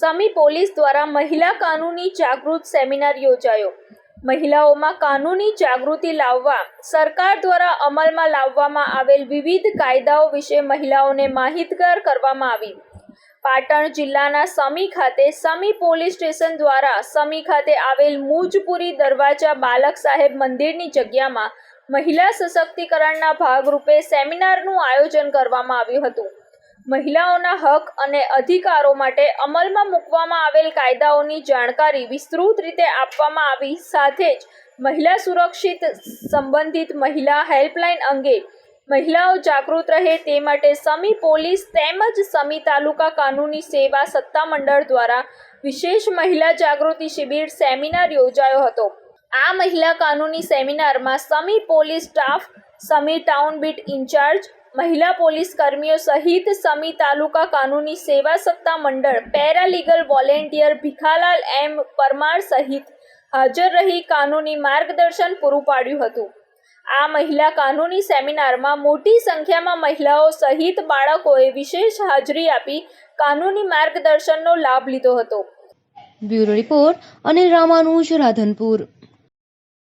સમી police દ્વારા મહિલા કાનૂની જાગૃત સેમિનાર યોજાયો. મહિલાઓમાં કાનૂની જાગૃતિ લાવવા, સરકાર દ્વારા અમલમાં લાવવામાં આવેલ વિવિધ કાયદાઓ વિશે મહિલાઓને માહિતગાર કરવામાં આવી. પાટણ જિલ્લાના સમી ખાતે સમી પોલીસ સ્ટેશન દ્વારા સમી ખાતે આવેલ મુજપુરી દરવાજા બાલક સાહેબ મંદિરની જગ્યામાં મહિલા સશક્તિકરણના ભાગરૂપે સેમિનારનું આયોજન કરવામાં આવ્યું હતું. મહિલાઓના હક અને અધિકારો માટે અમલમાં મૂકવામાં આવેલ કાયદાઓની જાણકારી વિસ્તૃત રીતે આપવામાં આવી. સાથે જ મહિલા સુરક્ષિત સંબંધિત મહિલા હેલ્પલાઇન અંગે મહિલાઓ જાગૃત રહે તે માટે સમી પોલીસ તેમજ સમી તાલુકા કાનૂની સેવા સત્તામંડળ દ્વારા વિશેષ મહિલા જાગૃતિ શિબિર સેમિનાર યોજાયો હતો. આ મહિલા કાનૂની સેમિનારમાં Sami police staff, Sami town beat in-charge મહિલા પોલીસ કર્મીઓ સહિત સમી તાલુકા કાનૂની સેવા સત્તા મંડળ, paralegal volunteer Bhikhalal M Parmar સહિત હાજર રહી કાનૂની માર્ગદર્શન પૂરું પાડ્યું હતું. આ મહિલા કાનૂની સેમિનારમાં મોટી સંખ્યામાં મહિલાઓ સહિત બાળકોએ વિશેષ હાજરી આપી કાનૂની માર્ગદર્શનનો લાભ લીધો હતો. Bureau report Anil Ramanuj, Radhanpur.